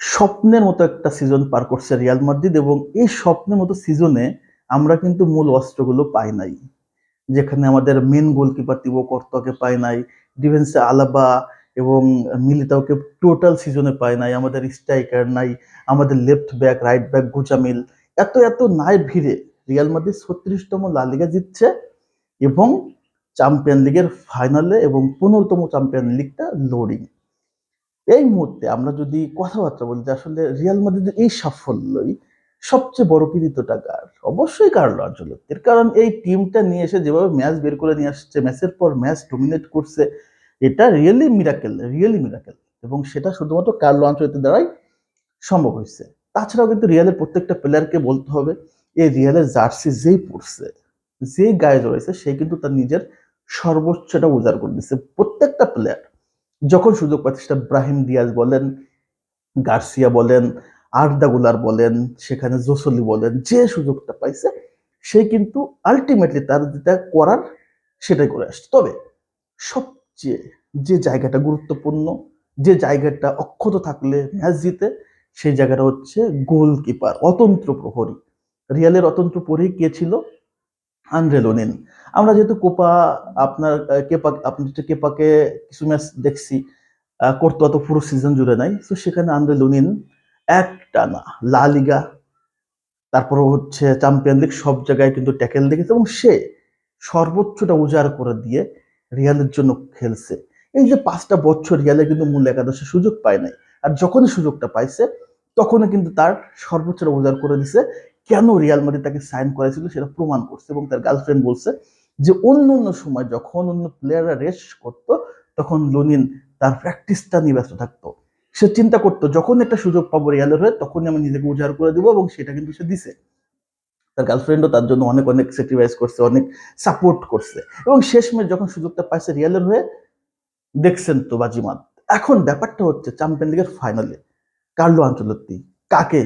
স্বপ্নের মতো একটা সিজন পার করছে রিয়াল মাদ্রিদ এবং এই স্বপ্নের মতো সিজনে আমরা কিন্তু মূল অস্ত্রগুলো পাই নাই। যেখানে আমাদের মেন গোলকিপার তিবো কর্তকে পাই নাই ডিফেন্সে আলাবা এবং মিলিতাওকে টোটাল সিজনে পাই নাই, আমাদের স্ট্রাইকার নাই, আমাদের লেফট ব্যাক রাইট ব্যাক গুচামিল এত এত নাই ভিড়ে রিয়াল মাদ্রিদ ছত্রিশতম লা লিগা জিতছে এবং চ্যাম্পিয়ন লিগের ফাইনালে এবং পনেরোতম চ্যাম্পিয়ন লিগটা লোডিং এই মুহূর্তে আমরা যদি কথাবার্তা বলি যে আসলে রিয়াল মাদ্রিদের এই সাফল্যই সবচেয়ে বড় কৃতিত্বটা কার? অবশ্যই কার্লো আঞ্চলত্তির। কারণ এই টিমটা নিয়ে এসে যেভাবে ম্যাচ বের করে নিয়ে আসছে, ম্যাচের পর ম্যাচ ডোমিনেট করছে, এটা রিয়েলি মিরাকেল রিয়েলি মিরাকেল এবং সেটা শুধুমাত্র কার্লো আঞ্চলত্তির দ্বারাই সম্ভব হয়েছে। তাছাড়াও কিন্তু রিয়ালের প্রত্যেকটা প্লেয়ারকে বলতে হবে, এই রিয়ালের জার্সি যেই পড়ছে যেই গায়ে জড়াইছে সে কিন্তু তার নিজের সর্বোচ্চটা উজাড় করে দিচ্ছে প্রত্যেকটা প্লেয়ার যখন সুযোগ পাচ্ছে সেটা ব্রাহিম দিয়াজ বলেন, গার্সিয়া বলেন আর্দাগুলার বলেন, সেখানে জোসলি বলেন, যে সুযোগটা পাইছে, সে কিন্তু আলটিমেটলি তার যেটা করার সেটাই করে আসছে। তবে সবচেয়ে যে জায়গাটা গুরুত্বপূর্ণ, যে জায়গাটা অক্ষত থাকলে ম্যাচ জিতে, সেই জায়গাটা হচ্ছে গোলকিপার অতন্ত্র প্রহরী। রিয়ালের অতন্ত্র প্রহরী কে ছিল? আন্দ্রে লোনিন আমরা যেহেতু কোপা আপনার কেপা, আপনি কেপাকে কিছু ম্যাচ দেখছি করতো অত পুরো সিজন জুড়ে নাই। তো সেখানে আন্দ্রে লোনিন এক টানা লা লিগা, তারপর হচ্ছে চ্যাম্পিয়ন লিগ সব জায়গায় কিন্তু ট্যাকেল দেখেছে এবং সে সর্বোচ্চটা উজাড় করে দিয়ে রিয়ালের জন্য খেলছে। এই যে পাঁচটা বছর রিয়ালে কিন্তু মূল একাদশে সুযোগ পায় নাই। আর যখনই সুযোগটা পাইছে, তখনই কিন্তু তার সর্বোচ্চটা উজাড় করে দিছে। কেন রিয়াল মাদ্রিদ তাকে সাইন করেছিল সেটা প্রমাণ করছে এবং তার গার্লফ্রেন্ড বলছে যে অন্য অন্য সময় যখন অন্য প্লেয়াররা রেস্ট করতো, তখন লোনিন তার প্র্যাকটিসটা নিয়ে ব্যস্ত থাকতো। সে চিন্তা করতো, যখন একটা সুযোগ পাবো রিয়ালের হয়ে, তখনই আমি নিজেকে উজাড় করে দেবো এবং সেটা কিন্তু সে দিছে। তার গার্লফ্রেন্ডও তার জন্য অনেক অনেক স্যাক্রিফাইস করছে, অনেক সাপোর্ট করছে এবং শেষমেশ যখন সুযোগটা পাইছে রিয়ালের হয়ে, দেখছেন তো বাজিমাত। এখন ব্যাপারটা হচ্ছে চ্যাম্পিয়ন লিগের ফাইনালে কার্লো আঞ্চলত্তি কাকে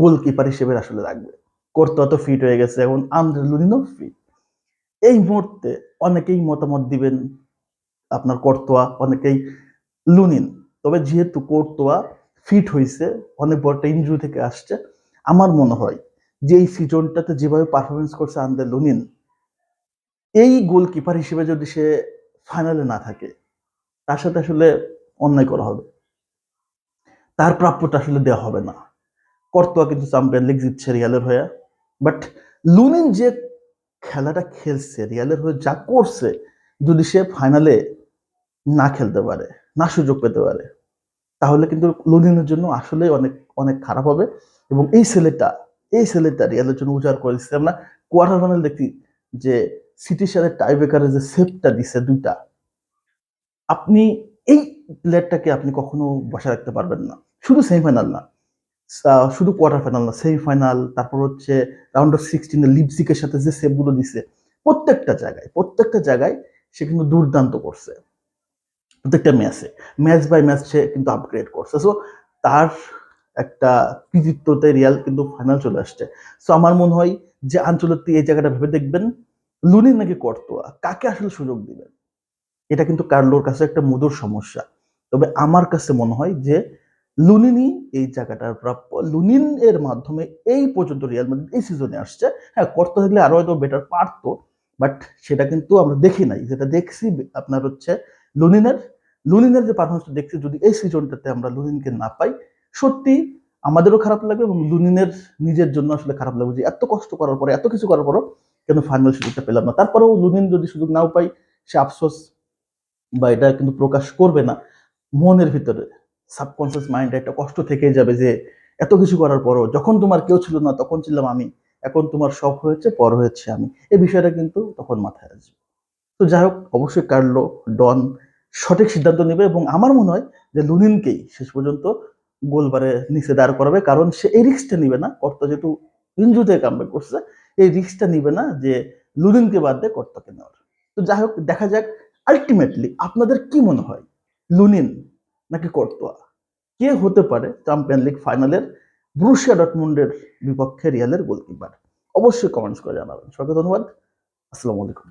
গোলকিপার হিসেবে আসলে রাখবে। করতে অত ফিট হয়ে গেছে, এখন আন্দ্রে লুনিনো ফিট এই মুহূর্তে অনেকেই মতামত দিবেন আপনার কর্তোয়া, অনেকেই লুনিন তবে যেহেতু কোর্তোয়া ফিট হয়েছে অনেক বড় ইঞ্জুরি থেকে আসছে, আমার মনে হয় যে এই সিজনটাতে যেভাবে পারফরমেন্স করছে আন্দ্রে লুনিন এই গোলকিপার হিসেবে যদি সে ফাইনালে না থাকে, তার সাথে আসলে অন্যায় করা হবে। তার প্রাপ্যটা আসলে দেওয়া হবে না। কর্তোয়া কিন্তু চ্যাম্পিয়ন লিগ জিতছে রিয়ালের হয়ে। বাট লুনিন যে খেলাটা খেলছে রিয়ালের হয়ে যা করছে, যদি সে ফাইনালে না খেলতে পারে, না সুযোগ পেতে পারে, তাহলে কিন্তু লুনিনের জন্য আসলে অনেক অনেক খারাপ হবে। এবং এই ছেলেটা এই ছেলেটা রিয়ালের জন্য উজাড় করে দিচ্ছে। আমরা কোয়ার্টার ফাইনাল দেখি যে সিটির সাথে টাই ব্রেকারের যে সেভটা দিছে দুইটা, আপনি এই প্লেয়ারটাকে আপনি কখনো বসা রাখতে পারবেন না। শুধু সেমিফাইনাল না। শুধু কোয়ার্টার ফাইনাল না সেমিফাইনাল তারপর হচ্ছে রাউন্ড অফ সিক্সটিনে লিপসিকের সাথে যে সেভগুলো দিছে, প্রত্যেকটা জায়গায় প্রত্যেকটা জায়গায় সে কিন্তু দুর্দান্ত করছে। প্রত্যেকটা ম্যাচে ম্যাচ বাই ম্যাচ সে কিন্তু আপগ্রেড করছে। সো তার একটা কৃতিত্বতে রিয়াল কিন্তু ফাইনাল চলে আসছে। সো আমার মনে হয় যে আঞ্চলিক এই জায়গাটা ভেবে দেখবেন লুনি নাকি কর্তোয়া, কাকে আসলে সুযোগ দিবেন? এটা কিন্তু কার্লোর কাছে একটা মধুর সমস্যা। তবে আমার কাছে মনে হয় যে লুনিনই এই জায়গাটার প্রাপ্য লুনিন এর মাধ্যমে এই পর্যন্ত রিয়াল মাদ্রিদ এই সিজনে আসছে। হ্যাঁ করতে থাকলে আরও হয়তো বেটার পারতো বাট সেটা কিন্তু আমরা দেখি নাই। যেটা দেখছি, আপনার হচ্ছে লুনিনের লুনিনের যে পারফরমেন্সটা দেখছি, যদি এই সিজনটাতে আমরা লুনিনকে না পাই, সত্যি আমাদেরও খারাপ লাগবে এবং লুনিনের নিজের জন্য আসলে খারাপ লাগবে যে এত কষ্ট করার পরে, এত কিছু করার পরও কেন ফাইনাল সুযোগটা পেলাম না। তারপরেও লুনিন যদি সুযোগ নাও পাই, সে আফসোস বা এটা কিন্তু প্রকাশ করবে না। মনের ভিতরে সাবকনসিয়াস মাইন্ডে একটা কষ্ট থেকে যাবে যে এত কিছু করার পরও যখন তোমার কেউ ছিল না তখন ছিলাম আমি, এখন তোমার সব হয়েছে পর হয়েছে আমি। এই বিষয়টা কিন্তু তখন মাথায় আসবে। তো যাই হোক, অবশ্যই কার্লো, ডন সঠিক সিদ্ধান্ত নেবে এবং আমার মনে হয় যে লুনিনকেই শেষ পর্যন্ত গোলবারে নিচে দাঁড় করাবে কারণ সে এই রিস্কটা নিবে না। কর্তা যেহেতু ইঞ্জুতে কামব্যাক করছে, এই রিক্সটা নিবে না যে লুনিনকে বাদ দিয়ে কর্তাকে নেওয়ার। তো যাই হোক, দেখা যাক আলটিমেটলি আপনাদের কি মনে হয়? লুনিন নাকি কর্তোয়া কে হতে পারে চ্যাম্পিয়ন লিগ ফাইনালের ব্রুশিয়া ডটমুন্ডের বিপক্ষে রিয়ালের গোলকিপার অবশ্যই কমেন্টস করে জানাবেন। সবাইকে ধন্যবাদ। আসসালামু আলাইকুম।